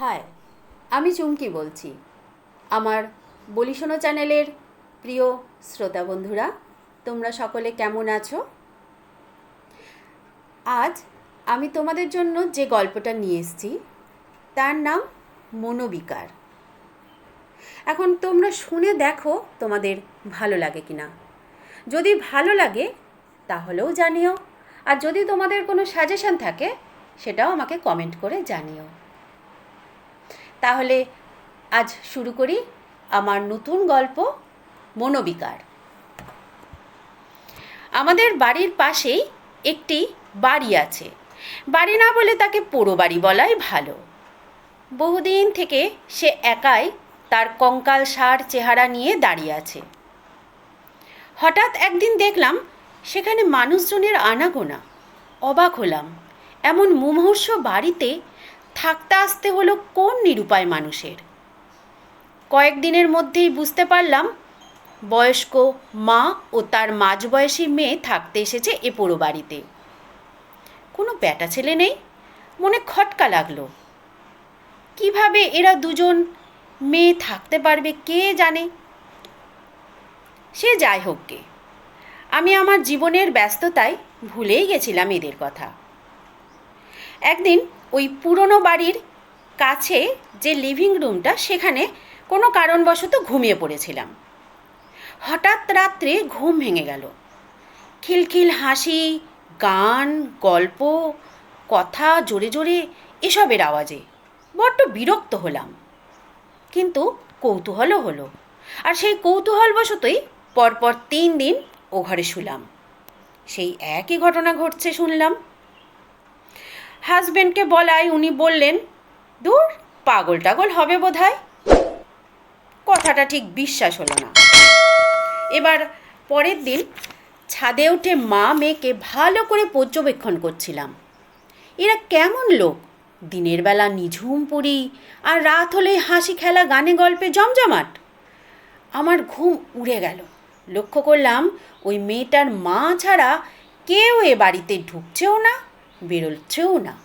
High, আমি চুমকি বলছি। আমার বলি শোনো চ্যানেলের প্রিয় শ্রোতা বন্ধুরা, তোমরা সকলে কেমন আছো? আজ আমি তোমাদের জন্য যে গল্পটা নিয়ে এসেছি, তার নাম মনোবিকার। এখন তোমরা শুনে দেখো তোমাদের ভালো লাগে কি না যদি ভালো লাগে, তাহলেও জানিও। আর যদি তোমাদের কোনো সাজেশন থাকে, সেটাও আমাকে কমেন্ট করে জানিও। তাহলে আজ শুরু করি আমার নতুন গল্প, মনোবিকার। আমাদের বাড়ির পাশেই একটি বাড়ি আছে। বাড়ি না বলে তাকে পোড়ো বাড়ি বলাই ভালো। বহুদিন থেকে সে একাই তার কঙ্কাল সার চেহারা নিয়ে দাঁড়িয়ে আছে। হঠাৎ একদিন দেখলাম সেখানে মানুষজনের আনাগোনা। অবাক হলাম। এমন মুমূর্ষ বাড়িতে থাকতে আসতে হলো কোন নিরুপায় মানুষের? কয়েকদিনের মধ্যেই বুঝতে পারলাম, বয়স্ক মা ও তার মাঝবয়সী মেয়ে থাকতে এসেছে এ পোড়ো বাড়িতে। কোনো ব্যাটা ছেলে নেই, মনে খটকা লাগল। কীভাবে এরা দুজন মেয়ে থাকতে পারবে কে জানে? সে যাই হোক গে, আমি আমার জীবনের ব্যস্ততায় ভুলেই গেছিলাম এদের কথা। একদিন ওই পুরনো বাড়ির কাছে যে লিভিং রুমটা সেখানে কোনো কারণবশত ঘুমিয়ে পড়েছিলাম। হঠাৎ রাত্রে ঘুম ভেঙে গেল। খিলখিল হাসি, গান, গল্প, কথা, জোরে জোরে এসবের আওয়াজে বড্ড বিরক্ত হলাম। কিন্তু কৌতূহলও হলো আর সেই কৌতূহলবশতই পরপর তিন দিন ও ঘরে শুলাম। সেই একই ঘটনা ঘটছে শুনলাম। হাজব্যান্ডকে বলায় উনি বললেন, দূর, পাগল টাগল হবে বোধ কথাটা ঠিক বিশ্বাস হলো না। এবার পরের দিন ছাদে উঠে মা মেয়েকে ভালো করে পর্যবেক্ষণ করছিলাম। এরা কেমন লোক? দিনের বেলা নিঝুম পড়ি আর রাত হলে হাসি খেলা, গানে গল্পে জমজমাট। আমার ঘুম উড়ে গেল। লক্ষ্য করলাম ওই মেয়েটার মা ছাড়া কেউ এ বাড়িতে ঢুকছেও না। বেরোচ্ছেও না।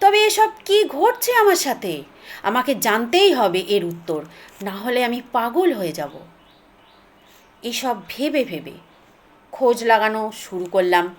তবে এসব কি ঘটছে আমার সাথে? আমাকে জানতেই হবে এর উত্তর। না হলে আমি পাগল হয়ে যাব। এসব ভেবে ভেবে খোঁজ লাগানো শুরু করলাম।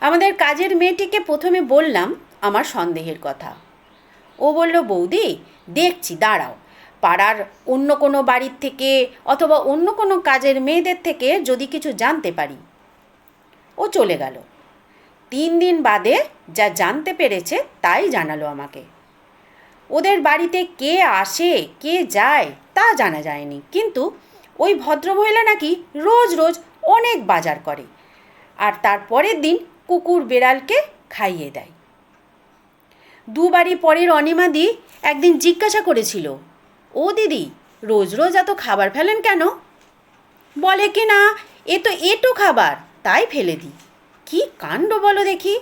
আমাদের কাজের মেয়েটিকে প্রথমে বললাম আমার সন্দেহের কথা। ও বলল, বৌদি, দেখছি, দাঁড়াও। পাড়ার অন্য কোনো বাড়ির থেকে অথবা অন্য কোনো কাজের মেয়েদের থেকে যদি কিছু জানতে পারি। ও চলে গেল। তিন দিন বাদে যা জানতে পেরেছে তাই জানালো আমাকে। ওদের বাড়িতে কে আসে, কে যায় তা জানা যায়নি। কিন্তু ওই ভদ্রমহিলা নাকি রোজ রোজ অনেক বাজার করে আর তার পরের দিন কুকুর বেড়ালকে খাইয়ে দেয়। দু বাড়ি পরের অনিমাদি একদিন জিজ্ঞাসা করেছিল, ও দিদি, রোজ রোজ এত খাবার ফেলেন কেন? বলে কি না, এ তো এটো খাবার, তাই ফেলে দিই। কি কাণ্ড বলো দেখি?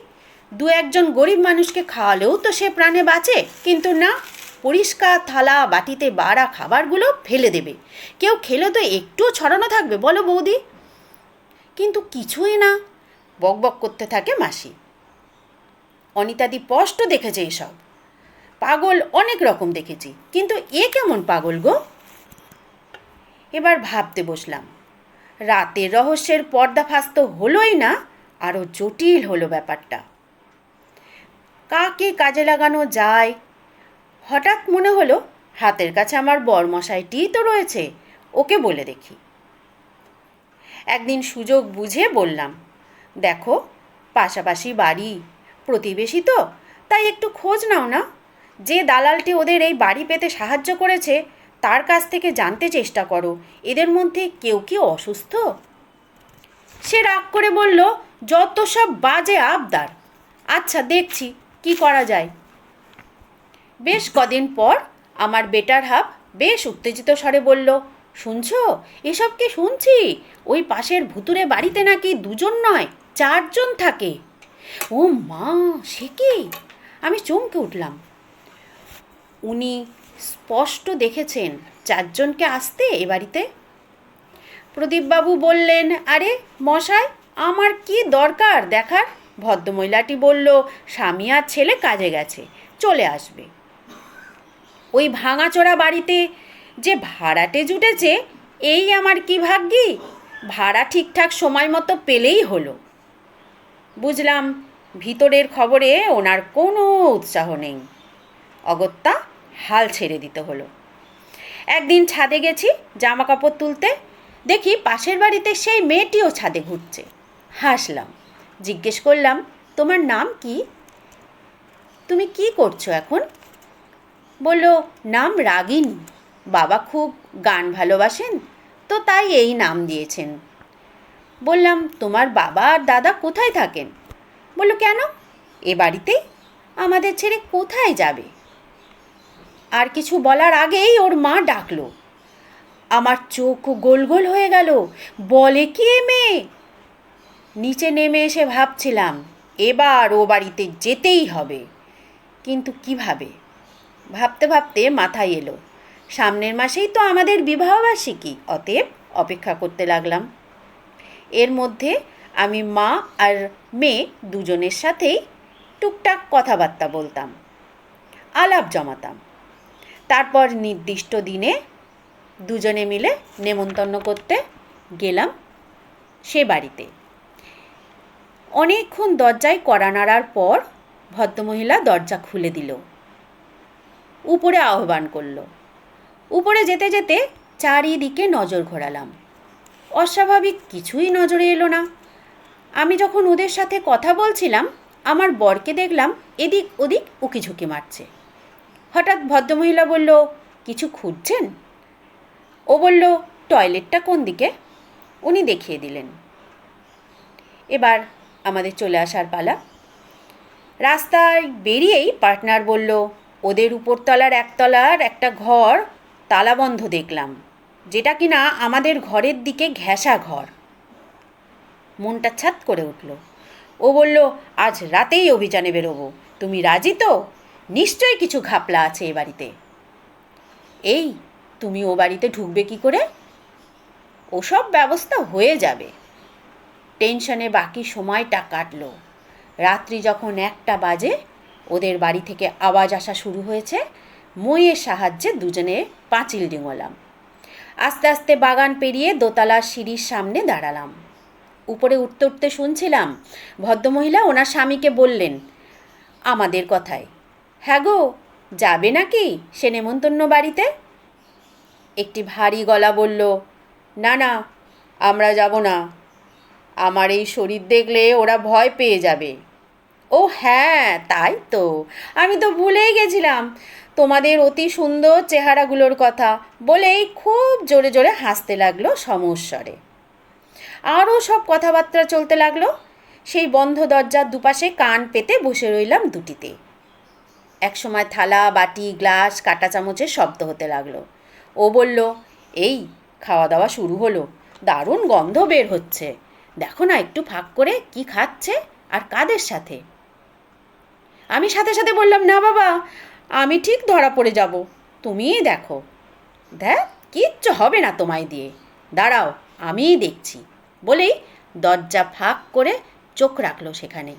দু একজন গরিব মানুষকে খাওয়ালেও তো সে প্রাণে বাঁচে, কিন্তু না, পরিষ্কার থালা, বাটিতে বাড়া খাবারগুলো ফেলে দেবে। কেউ খেলে তো একটুও ছড়ানো থাকবে, বলো বৌদি। কিন্তু কিছুই না বকবক করতে থাকে মাসি। অনিতাদি স্পষ্ট দেখেছে এসব। পাগল অনেক রকম দেখেছি, কিন্তু এ কেমন পাগল গো? এবার ভাবতে বসলাম, রাতের রহস্যের পর্দাফাস তো হলোই না আরও জটিল হলো ব্যাপারটা। কাকে কাজে লাগানো যায়? হঠাৎ মনে হলো, হাতের কাছে আমার বরমশাইটিই তো রয়েছে, ওকে বলে দেখি। একদিন সুযোগ বুঝে বললাম, দেখো, পাশাপাশি বাড়ি, প্রতিবেশী তো, তাই একটু খোঁজ নাও না। যে দালালটি ওদের এই বাড়ি পেতে সাহায্য করেছে, তার কাছ থেকে জানতে চেষ্টা করো, এদের মধ্যে কেউ কি অসুস্থ? সে রাগ করে বলল যত সব বাজে আবদার। আচ্ছা দেখছি, কি করা যায়? বেশ কদিন পর আমার বেটার হাফ বেশ উত্তেজিত স্বরে বলল, শুনছো? এসব কি শুনছি? ওই পাশের ভুতুরে বাড়িতে নাকি দুজন নয়, চারজন থাকে। ও মা, সে কি? আমি চমকে উঠলাম। উনি স্পষ্ট দেখেছেন চারজনকে আসতে এ বাড়িতে? প্রদীপবাবু বললেন, আরে, মশাই আমার কি দরকার দেখার? ভদ্রমহিলাটি বলল, স্বামী আর ছেলে কাজে গেছে, চলে আসবে। ওই ভাঙাচোরা বাড়িতে যে ভাড়াটে জুটেছে, এই আমার কি ভাগ্যি? ভাড়া ঠিকঠাক সময় মতো পেলেই হলো। বুঝলাম, ভিতরের খবরে ওনার কোনো উৎসাহ নেই। অগত্যা হাল ছেড়ে দিতে হলো। একদিন ছাদে গেছি জামা কাপড় তুলতে, দেখি পাশের বাড়িতে সেই মেয়েটিও ছাদে ঘুরছে। হাসলাম। জিজ্ঞেস করলাম, তোমার নাম কি? তুমি কি করছ এখন? বলল, নাম রাগিনী। বাবা খুব গান ভালোবাসেন, তো তাই এই নাম দিয়েছেন। বললাম, তোমার বাবা আর দাদা কোথায় থাকেন? বলল, কেন? এ বাড়িতেই আমাদের ছেড়ে কোথায় যাবে? আর কিছু বলার আগেই ওর মা ডাকলো। আমার চোখ গোল গোল হয়ে গেল। বলে কি মেয়ে? নিচে নেমে এসে ভাবছিলাম, এবার ও বাড়িতে যেতেই হবে। কিন্তু কীভাবে? ভাবতে ভাবতে মাথায় এলো। সামনের মাসেই তো আমাদের বিবাহবার্ষিকী, অতএব অপেক্ষা করতে লাগলাম। এর মধ্যে আমি মা আর মেয়ে দুজনের সাথেই টুকটাক কথাবার্তা বলতাম, আলাপ জমাতাম। তারপর নির্দিষ্ট দিনে দুজনে মিলে নেমন্তন্ন করতে গেলাম সে বাড়িতে। অনেকক্ষণ দরজায় কড়া নাড়ার পর ভদ্রমহিলা দরজা খুলে দিল। উপরে আহ্বান করল। উপরে যেতে যেতে চারিদিকে নজর ঘোরালাম। অস্বাভাবিক কিছুই নজরে এলো না। আমি যখন ওদের সাথে কথা বলছিলাম, আমার বরকে দেখলাম এদিক ওদিক উকিঝুঁকি মারছে। হঠাৎ ভদ্রমহিলা বলল, কিছু খুঁজছেন? ও বলল, টয়লেটটা কোন দিকে? উনি দেখিয়ে দিলেন। এবার আমাদের চলে আসার পালা। রাস্তায় বেরিয়েই পার্টনার বলল, ওদের উপরতলার একতলার একটা ঘর তালাবন্ধ দেখলাম, যেটা কিনা আমাদের ঘরের দিকে ঘেঁষা ঘর। মনটা ছাত করে উঠল। ও বলল, আজ রাতেই অভিযানে বেরোবো, তুমি রাজি তো? নিশ্চয়ই কিছু ঘাপলা আছে এ বাড়িতে। এই, তুমি ও বাড়িতে ঢুকবে কি করে? ওসব ব্যবস্থা হয়ে যাবে। টেনশনে বাকি সময়টা কাটলো। রাত্রি যখন একটা বাজে, ওদের বাড়ি থেকে আওয়াজ আসা শুরু হয়েছে। মইয়ের সাহায্যে দুজনে পাঁচিল ডিঙোলাম। আস্তে আস্তে বাগান পেরিয়ে দোতলার সিঁড়ির সামনে দাঁড়ালাম। উপরে উঠতে উঠতে শুনছিলাম, ভদ্রমহিলা ওনার স্বামীকে বললেন, আমাদের কথায় হ্যাঁ গো, যাবে নাকি সে নেমন্তন্ন বাড়িতে? একটি ভারী গলা বলল, না না, আমরা যাব না। আমার এই শরীর দেখলে ওরা ভয় পেয়ে যাবে। ও হ্যাঁ তাই তো। আমি তো ভুলেই গেছিলাম। তোমাদের অতি সুন্দর চেহারাগুলোর কথা বলেই খুব জোরে জোরে হাসতে লাগল সমস্বরে। আরও সব কথাবার্তা চলতে লাগল। সেই বন্ধ দরজার দুপাশে কান পেতে বসে রইলাম দুটিতে। একসময় থালা, বাটি, গ্লাস, কাঁটা চামচের শব্দ হতে লাগল। ও বলল, এই, খাওয়া দাওয়া শুরু হলো। দারুণ গন্ধ বের হচ্ছে। দেখো না, একটু ফাঁক করে কি খাচ্ছে আর কাদের সাথে? আমি সাথে সাথে বললাম, না বাবা, আমি ঠিক ধরা পড়ে যাব। তুমিই দেখো। দেখ, কিচ্ছু হবে না তোমায় দিয়ে। দাঁড়াও, আমিই দেখছি। বলেই দরজা ফাঁক করে চোখ রাখল সেখানে।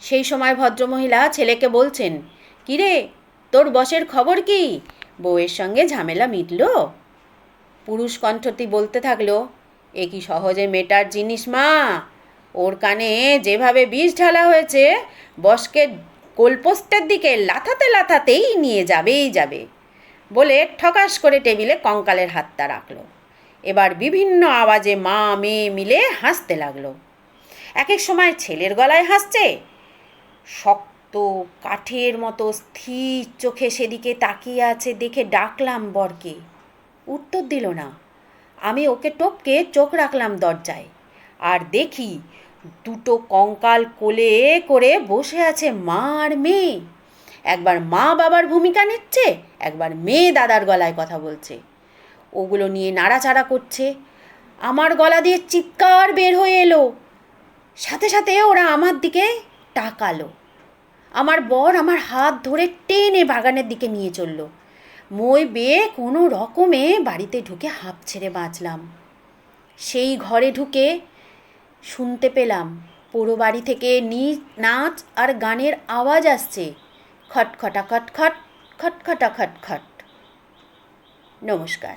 সেই সময় ভদ্রমহিলা ছেলেকে বলছেন, কিরে, তোর বসের খবর কি? বউয়ের সঙ্গে ঝামেলা মিটল? পুরুষ কণ্ঠটি বলতে থাকল এ কি সহজে মেটার জিনিস, মা? ওর কানে যেভাবে বিষ ঢালা হয়েছে, বসকে গোলপোস্টের দিকে লাথাতে লাথাতেই নিয়ে যাবেই যাবে বলে ঠকাস করে টেবিলে কঙ্কালের হাতটা রাখল। এবার বিভিন্ন আওয়াজে মা, মেয়ে মিলে হাসতে লাগল। এক এক সময় ছেলের গলায় হাসছে। শক্ত কাঠের মতো স্থির চোখে সেদিকে তাকিয়ে আছে দেখে ডাকলাম বরকে। উত্তর দিল না। আমি ওকে টপকে চোখ রাখলাম দরজায়। আর দেখি দুটো কঙ্কাল কোলে করে বসে আছে মা আর মেয়ে। একবার মা বাবার ভূমিকা নিচ্ছে, একবার মেয়ে দাদার গলায় কথা বলছে। ওগুলো নিয়ে নাড়াচাড়া করছে। আমার গলা দিয়ে চিৎকার বের হয়ে এলো। সাথে সাথে ওরা আমার দিকে তাকালো। আমার বর আমার হাত ধরে টেনে বাগানের দিকে নিয়ে চলল। মই বেয়ে কোনো রকমে বাড়িতে ঢুকে হাঁপ ছেড়ে বাঁচলাম। সেই ঘরে ঢুকে শুনতে পেলাম, পুরো বাড়ি থেকে নি, নাচ আর গানের আওয়াজ আসছে। খটখটা খটখট খটখটা খটখট। নমস্কার।